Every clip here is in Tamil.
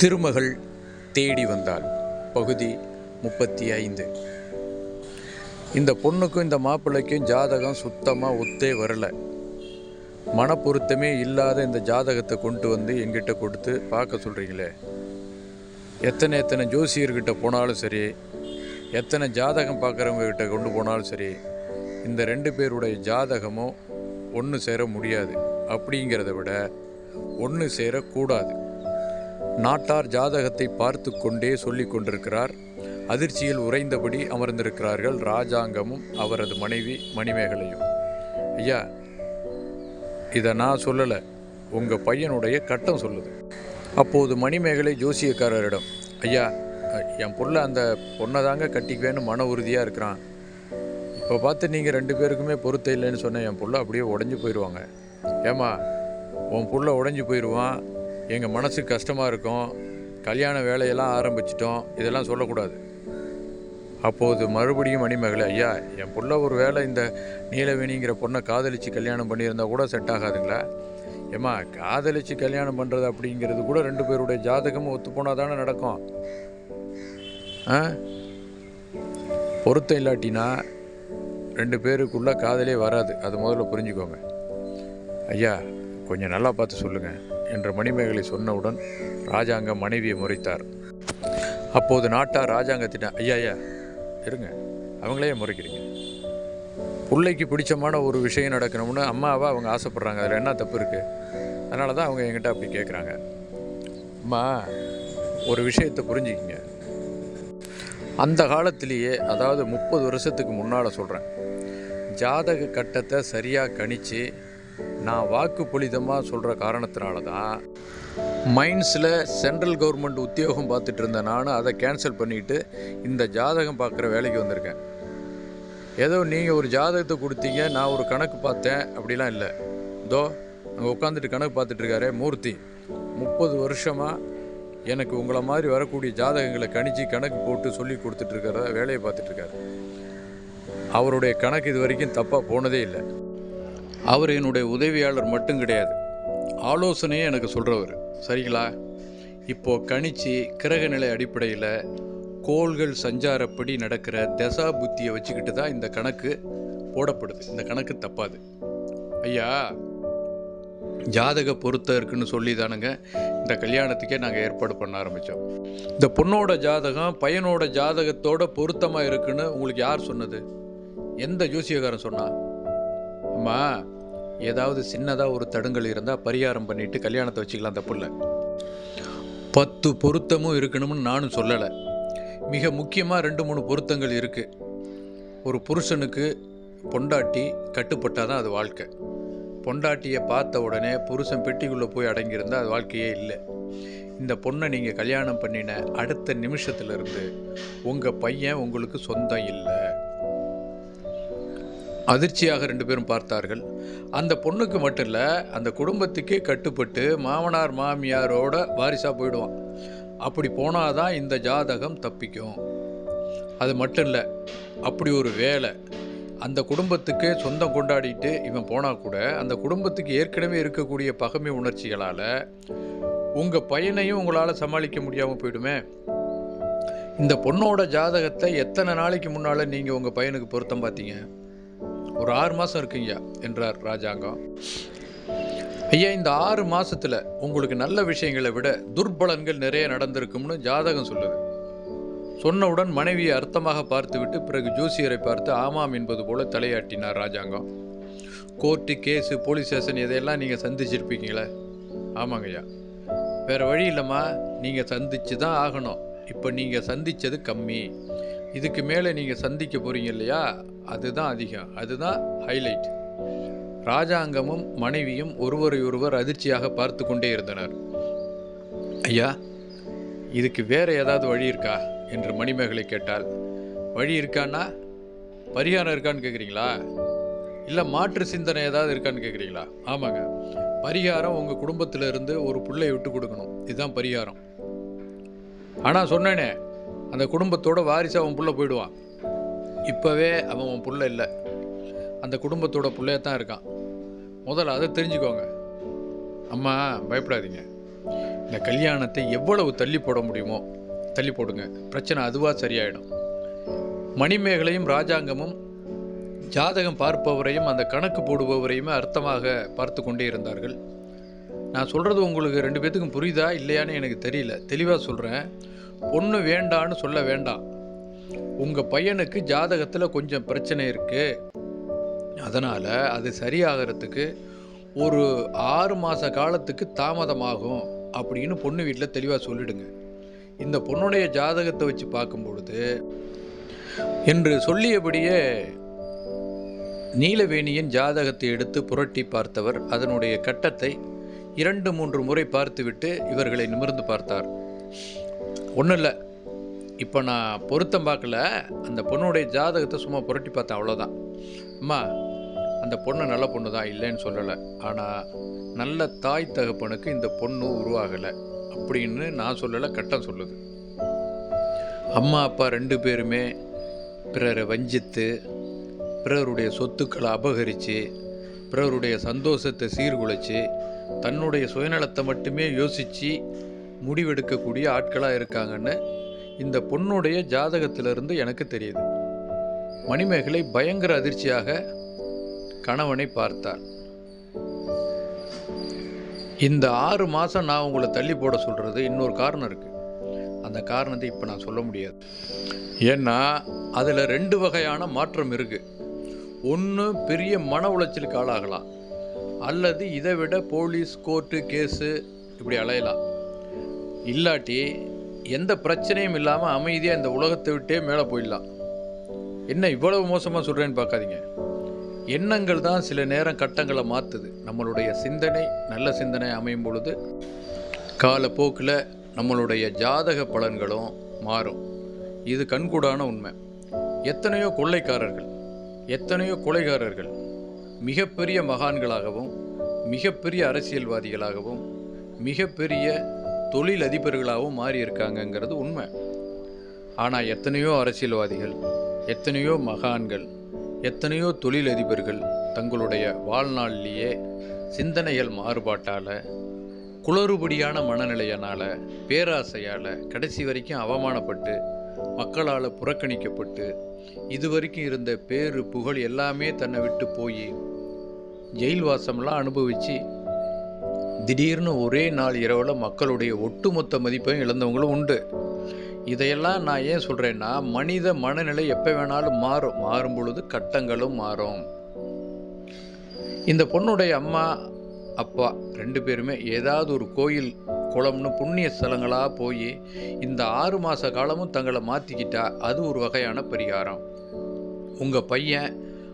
திருமகள் தேடி வந்தாள். பகுதி முப்பத்தி ஐந்து. இந்த பொண்ணுக்கும் இந்த மாப்பிள்ளைக்கும் ஜாதகம் சுத்தமாக ஒத்தே வரல. மனப்பொருத்தமே இல்லாத இந்த ஜாதகத்தை கொண்டு வந்து எங்கிட்ட கொடுத்து பார்க்க சொல்கிறீங்களே எத்தனை எத்தனை ஜோசியர்கிட்ட போனாலும் சரி எத்தனை ஜாதகம் பார்க்குறவங்க கிட்ட கொண்டு போனாலும் சரி இந்த ரெண்டு பேருடைய ஜாதகமும் ஒன்று சேர முடியாது. அப்படிங்கிறத விட ஒன்று சேரக்கூடாது. நாட்டார் ஜாதகத்தை பார்த்து கொண்டே சொல்லி கொண்டிருக்கிறார். அதிர்ச்சியில் உறைந்தபடி அமர்ந்திருக்கிறார்கள் ராஜாங்கமும் அவரது மனைவி மணிமேகலையும். ஐயா இதை நான் சொல்லலை. உங்கள் பையனுடைய கட்டம் சொல்லுது. அப்போது மணிமேகலை ஜோசியக்காரரிடம் ஐயா என் பொருளை அந்த பொண்ணை தாங்க கட்டிக்குவேன்னு மன உறுதியாக இருக்கிறான். இப்போ பார்த்து நீங்கள் ரெண்டு பேருக்குமே பொருத்த இல்லைன்னு சொன்ன என் பொருளை அப்படியே உடஞ்சி போயிடுவாங்க. ஏம்மா உன் புள்ள உடஞ்சி போயிடுவான் எங்கள் மனசுக்கு கஷ்டமாக இருக்கும். கல்யாண வேலையெல்லாம் ஆரம்பிச்சிட்டோம். இதெல்லாம் சொல்லக்கூடாது. அப்போது மறுபடியும் மணிமகளை ஐயா என் புள்ள ஒரு வேளை இந்த நீலவேணிங்கிற பொண்ணை காதலிச்சு கல்யாணம் பண்ணியிருந்தா கூட செட் ஆகாதுங்களா? ஏம்மா காதலித்து கல்யாணம் பண்ணுறது அப்படிங்கிறது கூட ரெண்டு பேருடைய ஜாதகமும் ஒத்துப்போனால் தானே நடக்கும். ஆ? பொருத்தம் இல்லாட்டினா ரெண்டு பேருக்குள்ளே காதலே வராது. அது முதல்ல புரிஞ்சுக்கோங்க. ஐயா கொஞ்சம் நல்லா பார்த்து சொல்லுங்கள் என்ற மணிமேகலை சொன்னவுடன் ராஜாங்கம் மனைவியை முறைத்தார். அப்போது நாட்டார் ராஜாங்கத்திட்ட ஐயா இருங்க அவங்களே முறைக்கிறீங்க. பிள்ளைக்கு பிடிச்சமான ஒரு விஷயம் நடக்கணும்னு அம்மாவை அவங்க ஆசைப்பட்றாங்க. அதில் என்ன தப்பு இருக்குது அதனால தான் அவங்க என்கிட்ட அப்படி கேட்குறாங்க அம்மா ஒரு விஷயத்தை புரிஞ்சுக்கிங்க. அந்த காலத்திலேயே அதாவது முப்பது வருஷத்துக்கு முன்னால் சொல்கிறேன் ஜாதக கட்டத்தை சரியாக கணிச்சு நான் வாக்கு புலிதமாக சொல்கிற காரணத்தினால தான் மைன்ஸில் சென்ட்ரல் கவர்மெண்ட் உத்தியோகம் பார்த்துட்டு இருந்த நான் அதை கேன்சல் பண்ணிவிட்டு இந்த ஜாதகம் பார்க்குற வேலைக்கு வந்திருக்கேன். ஏதோ நீங்கள் ஒரு ஜாதகத்தை கொடுத்தீங்க நான் ஒரு கணக்கு பார்த்தேன் அப்படிலாம் இல்லை. இதோ அங்கே உட்காந்துட்டு கணக்கு பார்த்துட்ருக்காரு மூர்த்தி. முப்பது வருஷமாக எனக்கு உங்களை மாதிரி வரக்கூடிய ஜாதகங்களை கணிச்சு கணக்கு போட்டு சொல்லி கொடுத்துட்ருக்கிற வேலையை பார்த்துட்ருக்காரு அவருடைய கணக்கு இது வரைக்கும் தப்பாக போனதே இல்லை. அவர் என்னுடைய உதவியாளர் மட்டும் கிடையாது. ஆலோசனையே எனக்கு சொல்கிறவர் சரிங்களா? இப்போ கணிச்சு கிரகநிலை அடிப்படையில் கோள்கள் சஞ்சாரப்படி நடக்கிற தசா புத்தியை வச்சுக்கிட்டு தான் இந்த கணக்கு போடப்படுது. இந்த கணக்கு தப்பாது. ஐயா ஜாதக பொருத்தம் இருக்குன்னு சொல்லி தானுங்க இந்த கல்யாணத்துக்கே நாங்கள் ஏற்பாடு பண்ண ஆரம்பித்தோம் இந்த பொண்ணோட ஜாதகம் பையனோட ஜாதகத்தோட பொருத்தமாக இருக்குன்னு உங்களுக்கு யார் சொன்னது? எந்த ஜோசியக்காரன் சொன்னா? அம்மா ஏதாவது சின்னதாக ஒரு தடுங்கல் இருந்தால் பரிகாரம் பண்ணிட்டு கல்யாணத்தை வச்சுக்கலாம் அந்த தப்பு பத்து பொருத்தமும் இருக்கணும்னு நானும் சொல்லலை. மிக முக்கியமாக ரெண்டு மூணு பொருத்தங்கள் இருக்குது ஒரு புருஷனுக்கு பொண்டாட்டி கட்டுப்பட்டால் தான் அது வாழ்க்கை. பொண்டாட்டியை பார்த்த உடனே புருஷன் பெட்டிக்குள்ளே போய் அடங்கியிருந்தால் அது வாழ்க்கையே இல்லை. இந்த பொண்ணை நீங்கள் கல்யாணம் பண்ணின அடுத்த நிமிஷத்துலேருந்து உங்கள் பையன் உங்களுக்கு சொந்தம் இல்லை. அதிர்ச்சியாக ரெண்டு பேரும் பார்த்தார்கள். அந்த பொண்ணுக்கு மட்டும் இல்லை அந்த குடும்பத்துக்கே கட்டுப்பட்டு மாமனார் மாமியாரோட வாரிசாக போயிடுவான். அப்படி போனால் தான் இந்த ஜாதகம் தப்பிக்கும். அது மட்டும் இல்லை அப்படி ஒரு வேலை அந்த குடும்பத்துக்கு சொந்தம் கொண்டாடிட்டு இவன் போனால் கூட அந்த குடும்பத்துக்கு ஏற்கனவே இருக்கக்கூடிய பகைமை உணர்ச்சிகளால் உங்கள் பையனையும் உங்களால் சமாளிக்க முடியாமல் போயிடுமே. இந்த பொண்ணோட ஜாதகத்தை எத்தனை நாளைக்கு முன்னால் நீங்கள் உங்கள் பையனுக்கு பொருத்தம் பார்த்தீங்க? ஒரு ஆறு மாதம் இருக்குங்கய்யா என்றார் ராஜாங்கம். ஐயா இந்த ஆறு மாதத்தில் உங்களுக்கு நல்ல விஷயங்களை விட துர்பலன்கள் நிறைய நடந்திருக்கும்னு ஜாதகம் சொல்லுது. சொன்னவுடன் மனைவியை அர்த்தமாக பார்த்துவிட்டு பிறகு ஜோசியரை பார்த்து ஆமாம் என்பது போல தலையாட்டினார் Rajangam. Court case police station இதையெல்லாம் நீங்கள் சந்திச்சிருப்பீங்களே? ஆமாங்க ஐயா. வழி இல்லைம்மா நீங்கள் சந்திச்சு தான் ஆகணும். இப்போ நீங்கள் சந்தித்தது கம்மி. இதுக்கு மேலே நீங்கள் சந்திக்க போகிறீங்க இல்லையா? அதுதான் அதிகம். அதுதான் ஹைலைட் ராஜாங்கமும் மனைவியும் ஒருவரை ஒருவர் அதிர்ச்சியாக பார்த்து கொண்டே இருந்தனர். ஐயா இதுக்கு வேறு ஏதாவது வழி இருக்கா? என்று மணிமேகலை கேட்டால் வழி இருக்கான்னா? பரிகாரம் இருக்கான்னு கேட்குறீங்களா இல்லை மாற்று சிந்தனை ஏதாவது இருக்கான்னு கேட்குறீங்களா ஆமாங்க. பரிகாரம் உங்கள் குடும்பத்தில் இருந்து ஒரு பிள்ளையை விட்டு கொடுக்கணும். இதுதான் பரிகாரம். ஆனால் சொன்னேனே அந்த குடும்பத்தோட வாரிசு அவன் புள்ள போயிடுவான். இப்போவே அவன் உன் புள்ள இல்லை. அந்த குடும்பத்தோட பிள்ளைய தான் இருக்கான். முதல்ல அதை தெரிஞ்சுக்கோங்க. அம்மா பயப்படாதீங்க. இந்த கல்யாணத்தை எவ்வளவு தள்ளி போட முடியுமோ தள்ளி போடுங்க. பிரச்சனை அதுவாக சரியாயிடும். மணிமேகலையும் ராஜாங்கமும் ஜாதகம் பார்ப்பவரையும் அந்த கணக்கு போடுபவரையுமே அர்த்தமாக பார்த்து கொண்டே இருந்தார்கள். நான் சொல்கிறது உங்களுக்கு ரெண்டு பேத்துக்கும் புரியுதா இல்லையான்னு எனக்கு தெரியல. தெளிவாக சொல்கிறேன் பொண்ணு வேண்டான்னு சொல்ல வேண்டாம். உங்கள் பையனுக்கு ஜாதகத்தில் கொஞ்சம் பிரச்சனை இருக்குது அதனால் அது சரியாகிறதுக்கு ஒரு ஆறு மாத காலத்துக்கு தாமதமாகும் அப்படின்னு பொண்ணு வீட்டில் தெளிவாக சொல்லிடுங்க. இந்த பொண்ணுடைய ஜாதகத்தை வச்சு பார்க்கும் பொழுது என்று சொல்லியபடியே நீலவேணியின் ஜாதகத்தை எடுத்து புரட்டி பார்த்தவர் அதனுடைய கட்டத்தை இரண்டு மூன்று முறை பார்த்துவிட்டு இவர்களை நிமிர்ந்து பார்த்தார். ஒன்றும் இல்லை இப்போ நான் பொருத்தம் பார்க்கல. அந்த பொண்ணுடைய ஜாதகத்தை சும்மா புரட்டி பார்த்தேன் அவ்வளோதான் அம்மா அந்த பொண்ணு நல்ல பொண்ணு தான் இல்லைன்னு சொல்லலை. ஆனால் நல்ல தாய் தகப்பனுக்கு இந்த பொண்ணு உருவாகலை. அப்படின்னு நான் சொல்லலை கட்டம் சொல்லுது. அம்மா அப்பா ரெண்டு பேருமே பிறரை வஞ்சித்து பிறருடைய சொத்துக்களை அபகரித்து பிறருடைய சந்தோஷத்தை சீர்குலைச்சி தன்னுடைய சுயநலத்தை மட்டுமே யோசித்து முடிவெடுக்கக்கூடிய ஆட்களாக இருக்காங்கன்னு இந்த பொண்ணுடைய ஜாதகத்திலிருந்து எனக்கு தெரியுது. மணிமேகலை பயங்கர அதிர்ச்சியாக கணவனை பார்த்தார். இந்த ஆறு மாதம் நான் உங்களை தள்ளி போட சொல்கிறது இன்னொரு காரணம் இருக்குது அந்த காரணத்தை இப்போ நான் சொல்ல முடியாது. ஏன்னா அதில் ரெண்டு வகையான மாற்றம் இருக்குது ஒன்று பெரிய மன உளைச்சலுக்கு ஆளாகலாம். அல்லது இதை விட போலீஸ் கோர்ட்டு கேஸு இப்படி அலையலாம். இல்லாட்டி எந்த பிரச்சனையும் இல்லாமல் அமைதியாக இந்த உலகத்தை விட்டே மேலே போயிடலாம். என்ன இவ்வளவு மோசமாக சொல்கிறேன்னு பார்க்காதீங்க. எண்ணங்கள் தான் சில நேரம் கட்டங்களை மாற்றுது நம்மளுடைய சிந்தனை நல்ல சிந்தனை அமையும் பொழுது காலப்போக்கில் நம்மளுடைய ஜாதக பலன்களும் மாறும். இது கண்கூடான உண்மை. எத்தனையோ கொள்ளைக்காரர்கள் எத்தனையோ கொலைகாரர்கள் மிகப்பெரிய மகான்களாகவும் மிகப்பெரிய அரசியல்வாதிகளாகவும் மிகப்பெரிய தொழில் அதிபர்களாகவும் மாறியிருக்காங்கங்கிறது உண்மை. ஆனால் எத்தனையோ அரசியல்வாதிகள் எத்தனையோ மகான்கள் எத்தனையோ தொழிலதிபர்கள் தங்களுடைய வாழ்நாளிலேயே சிந்தனைகள் மாறுபாட்டால் குளறுபடியான மனநிலையினால் பேராசையால் கடைசி வரைக்கும் அவமானப்பட்டு மக்களால் புறக்கணிக்கப்பட்டு இதுவரைக்கும் இருந்த பேரு புகழ் எல்லாமே தன்னை விட்டு போய் ஜெயில் வாசம்லாம் அனுபவித்து திடீர்னு ஒரே நாள் இரவில் மக்களுடைய ஒட்டுமொத்த மதிப்பையும் இழந்தவங்களும் உண்டு. இதையெல்லாம் நான் ஏன் சொல்கிறேன்னா மனித மனநிலை எப்போ வேணாலும் மாறும். மாறும் பொழுது கட்டங்களும் மாறும். இந்த பொண்ணுடைய அம்மா அப்பா ரெண்டு பேருமே ஏதாவது ஒரு கோயில் குளம்னு புண்ணிய ஸ்தலங்களாக போய் இந்த ஆறு மாத காலமும் தங்களை மாற்றிக்கிட்டா அது ஒரு வகையான பரிகாரம். உங்கள் பையன்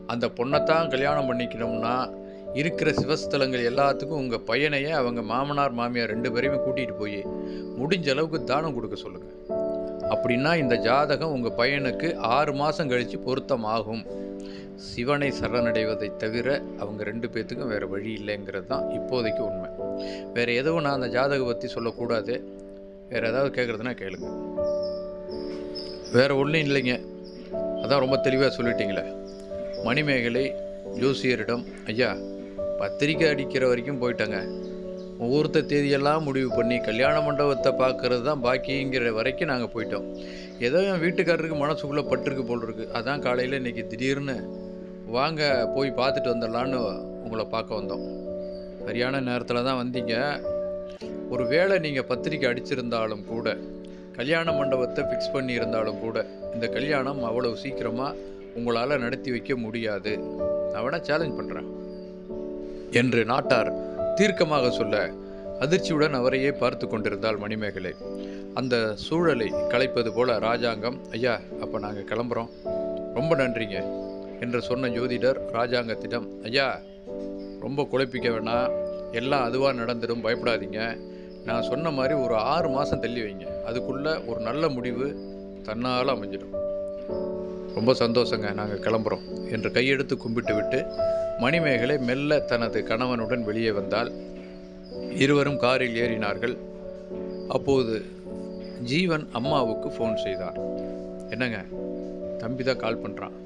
அந்த பொண்ணைத்தான் கல்யாணம் பண்ணிக்கணும்னா இருக்கிற சிவஸ்தலங்கள் எல்லாத்துக்கும் உங்கள் பையனையே அவங்க மாமனார் மாமியார் ரெண்டு பேரையுமே கூட்டிகிட்டு போய் முடிஞ்ச அளவுக்கு தானம் கொடுக்க சொல்லுங்கள் அப்படின்னா இந்த ஜாதகம் உங்கள் பையனுக்கு ஆறு மாதம் கழித்து பொருத்தமாகும். சிவனை சரணடைவதை தவிர அவங்க ரெண்டு பேர்த்துக்கும் வேறு வழி இல்லைங்கிறது தான் இப்போதைக்கு உண்மை. வேறு எதுவும் நான் அந்த ஜாதகம் பற்றி சொல்லக்கூடாது. வேறு ஏதாவது கேட்குறதுனா கேளுங்க. வேறு ஒன்றும் இல்லைங்க. அதான் ரொம்ப தெளிவாக சொல்லிட்டீங்களே. மணிமேகலை ஜோசியரிடம் ஐயா பத்திரிக்கை அடிக்கிற வரைக்கும் போயிட்டாங்க. முகூர்த்த தேதியெல்லாம் முடிவு பண்ணி கல்யாண மண்டபத்தை பார்க்கறது தான் பாக்கிங்கிற வரைக்கும் நாங்கள் போயிட்டோம். ஏதோ என் வீட்டுக்காரருக்கு மனசுக்குள்ளே பட்டிருக்கு போல் இருக்கு. அதான் காலையில் இன்றைக்கி திடீர்னு வாங்க போய் பார்த்துட்டு வந்துடலான்னு உங்களை பார்க்க வந்தோம். சரியான நேரத்தில் தான் வந்தீங்க. ஒரு வேளை நீங்கள் பத்திரிக்கை அடிச்சிருந்தாலும் கூட கல்யாண மண்டபத்தை ஃபிக்ஸ் பண்ணியிருந்தாலும் கூட இந்த கல்யாணம் அவ்வளவு சீக்கிரமாக உங்களால் நடத்தி வைக்க முடியாது. நான் வேணால் சேலஞ்ச் பண்ணுறேன் என்று நாட்டார் தீர்க்கமாக சொல்ல அதிர்ச்சியுடன் அவரையே பார்த்து கொண்டிருந்தாள் மணிமேகலை. அந்த சூழலை கலைப்பது போல ராஜாங்கம் ஐயா அப்போ நாங்கள் கிளம்புறோம். ரொம்ப நன்றிங்க என்று சொன்ன ஜோதிடர் ராஜாங்கத்திடம் ஐயா ரொம்ப குழப்பிக்க வேணாம் எல்லாம் அதுவாக நடந்துடும் பயப்படாதீங்க. நான் சொன்ன மாதிரி ஒரு ஆறு மாதம் தள்ளி வைங்க. அதுக்குள்ளே ஒரு நல்ல முடிவு தன்னால் அமைஞ்சிடும். ரொம்ப சந்தோஷங்க நாங்கள் கிளம்புறோம் என்று கையெடுத்து கும்பிட்டு விட்டு மணிமேகலை மெல்ல தனது கணவனுடன் வெளியே வந்தால் இருவரும் காரில் ஏறினார்கள். அப்போது ஜீவன் அம்மாவுக்கு ஃபோன் செய்தார். என்னங்க? தம்பி தான் கால் பண்ணுறான்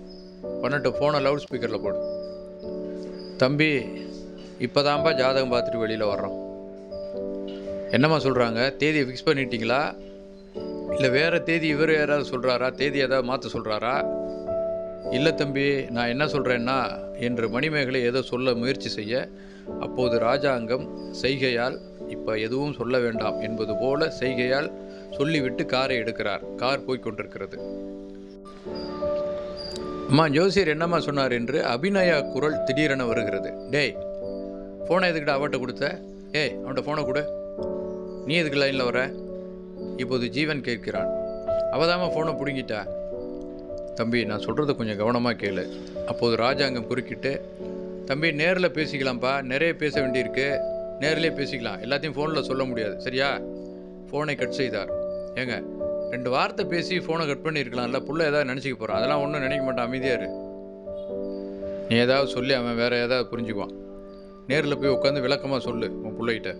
பண்ணிட்டு ஃபோனை லவுட் ஸ்பீக்கரில் போடு. தம்பி இப்போதான்பா ஜாதகம் பார்த்துட்டு வெளியில் வர்றோம். என்னம்மா சொல்கிறாங்க தேதியை ஃபிக்ஸ் பண்ணிட்டீங்களா? இல்லை வேறு தேதி இவர் யாராவது சொல்கிறாரா தேதி ஏதாவது மாற்ற சொல்கிறாரா இல்லை தம்பி நான் என்ன சொல்கிறேன்னா என்று மணிமேகலை ஏதோ சொல்ல முயற்சி செய்ய அப்போது ராஜாங்கம் செய்கையால் இப்போ எதுவும் சொல்ல வேண்டாம் என்பது போல செய்கையால் சொல்லிவிட்டு காரை எடுக்கிறார். கார் போய்கொண்டிருக்கிறது அம்மா ஜோசியர் என்னம்மா சொன்னார் என்று அபிநயா குரல் திடீரென வருகிறது. டேய் ஃபோனை எதுக்கிட்ட அவட்ட கொடுத்த? ஏய் அவன்கிட்ட ஃபோனை கொடு. நீ எதுக்கு லைனில் வர இப்போது ஜீவன் கேட்கிறான். அவதாம ஃபோனை பிடுங்கிட்டா. தம்பி நான் சொல்கிறத கொஞ்சம் கவனமாக கேளு. அப்போது ராஜாங்கம் குறுக்கிட்டு தம்பி நேரில் பேசிக்கலாம்ப்பா. நிறைய பேச வேண்டியிருக்கு. நேரிலே பேசிக்கலாம். எல்லாத்தையும் ஃபோனில் சொல்ல முடியாது. சரியா? ஃபோனை கட் செய்தார். ஏங்க ரெண்டு வார்த்தை பேசி ஃபோனை கட் பண்ணியிருக்கலாம்ல. புள்ள ஏதாவது நினச்சிக்க போகிறான் அதெல்லாம் ஒன்றும் நினைக்க மாட்டான். அமைதியாக இரு. நீ ஏதாவது சொல்லி. அவன் வேறு ஏதாவது புரிஞ்சுக்குவான். நேரில் போய் உட்காந்து விளக்கமாக சொல்லு. உன் பிள்ளைகிட்ட.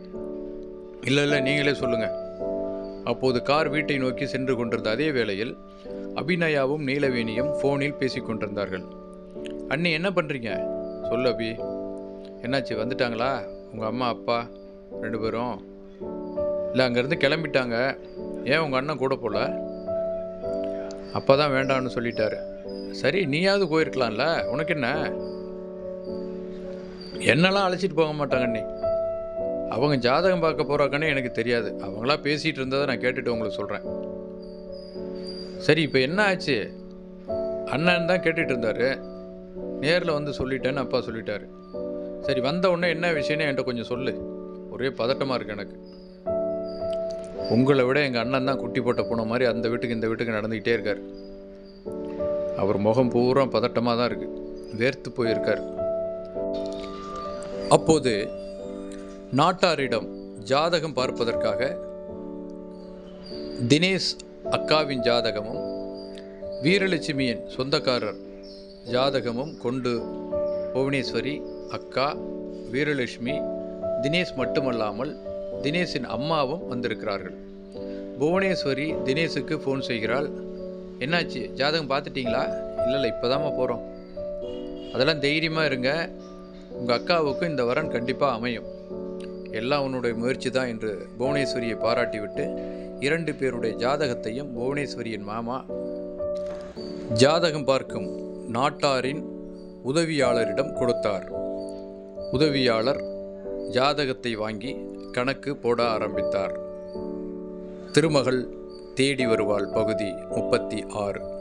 இல்லை இல்லை. நீங்களே சொல்லுங்கள் அப்போது கார் வீட்டை நோக்கி சென்று கொண்டிருந்த அதே வேளையில் அபிநயாவும் நீலவேணியும் ஃபோனில் பேசிக் கொண்டிருந்தார்கள். அண்ணி என்ன பண்ணுறீங்க சொல்லு அபி. என்னாச்சு வந்துட்டாங்களா? உங்கள் அம்மா அப்பா ரெண்டு பேரும். இல்லை அங்கேருந்து கிளம்பிட்டாங்க. ஏன் உங்கள் அண்ணன் கூட போகல? அப்பா தான் வேண்டாம்னு சொல்லிட்டாரு. சரி நீயாவது போயிருக்கலாம்ல. உனக்கு என்ன? என்னெல்லாம் அழைச்சிட்டு போக மாட்டாங்க அண்ணி. அவங்க ஜாதகம் பார்க்க போகிறாங்கன்னு எனக்கு தெரியாது. அவங்களா பேசிகிட்டு இருந்ததை நான் கேட்டுட்டு உங்களுக்கு சொல்கிறேன் சரி இப்போ என்ன ஆச்சு? அண்ணன் தான் கேட்டுட்டு இருந்தாரு நேரில் வந்து சொல்லிட்டேன்னு அப்பா சொல்லிட்டாரு. சரி வந்த உடனே என்ன விஷயம்னு என்கிட்ட கொஞ்சம் சொல்லு. ஒரே பதட்டமாக இருக்கு எனக்கு. உங்களை விட எங்கள் அண்ணன் தான் குட்டி போட்ட போன மாதிரி அந்த வீட்டுக்கு இந்த வீட்டுக்கு நடந்துக்கிட்டே இருக்கார். அவர் முகம் பூரா பதட்டமாக தான் இருக்குது வேர்த்து போயிருக்கார். அப்போது நாட்டாரிடம் ஜாதகம் பார்ப்பதற்காக தினேஷ் அக்காவின் ஜாதகமும் வீரலட்சுமியின் சொந்தக்காரர் ஜாதகமும் கொண்டு புவனேஸ்வரி அக்கா வீரலட்சுமி தினேஷ் மட்டுமல்லாமல் தினேஷின் அம்மாவும் வந்திருக்கிறார்கள். புவனேஸ்வரி தினேஷுக்கு ஃபோன் செய்கிறாள். என்னாச்சு? ஜாதகம் பார்த்துட்டிங்களா? இல்லை இல்லை இப்போ போகிறோம் அதெல்லாம் தைரியமாக இருங்க. உங்கள் அக்காவுக்கு இந்த வரன் கண்டிப்பாக அமையும். எல்லாம் உன்னுடைய முயற்சி தான் என்று புவனேஸ்வரியை பாராட்டிவிட்டு இரண்டு பேருடைய ஜாதகத்தையும் புவனேஸ்வரியின் மாமா ஜாதகம் பார்க்கும் நாட்டாரின் உதவியாளரிடம் கொடுத்தார். உதவியாளர் ஜாதகத்தை வாங்கி கணக்கு போட ஆரம்பித்தார். திருமகள் தேடி வருவாள் பகுதி முப்பத்தி ஆறு.